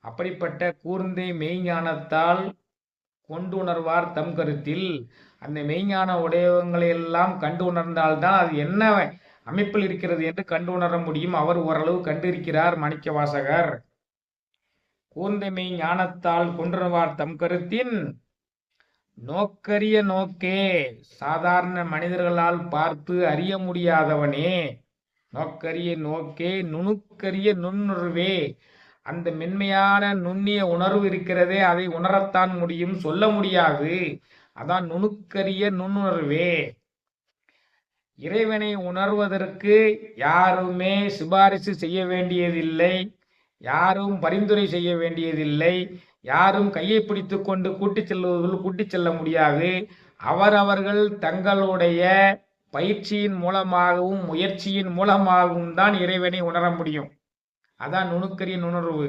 அப்படிப்பட்ட கூர்ந்தை மெய்ஞானத்தால் கொண்டுணர்வார் தம் கருத்தில். அந்த மெய்ஞான உடையவங்களை எல்லாம் கண்டு உணர்ந்தால்தான் அது என்ன அமைப்பில் இருக்கிறது என்று கண்டு உணர முடியும். அவர் ஓரளவு கண்டிருக்கிறார் மாணிக்க வாசகர் கூர்ந்தை ஞானத்தால் கொண்டுணர்வார் தம் கருத்தின். நோக்கரிய நோக்கே சாதாரண மனிதர்களால் பார்த்து அறிய முடியாதவனே. நோக்கரிய நோக்கே நுணுக்கரிய நுண்ணுணர்வே. அந்த மென்மையான நுண்ணிய உணர்வு இருக்கிறதே அதை உணரத்தான் முடியும் சொல்ல முடியாது. அதான் நுணுக்கரிய நுண்ணுணர்வே. இறைவனை உணர்வதற்கு யாருமே சிபாரிசு செய்ய வேண்டியதில்லை. யாரும் பரிந்துரை செய்ய வேண்டியதில்லை. யாரும் கையை பிடித்து கொண்டு கூட்டிச் செல்வதில் கூட்டிச் செல்ல முடியாது. அவரவர்கள் தங்களுடைய பயிற்சியின் மூலமாகவும் முயற்சியின் மூலமாகவும் தான் இறைவனை உணர முடியும். அதான் நுணுக்கரிய நுணர்வு.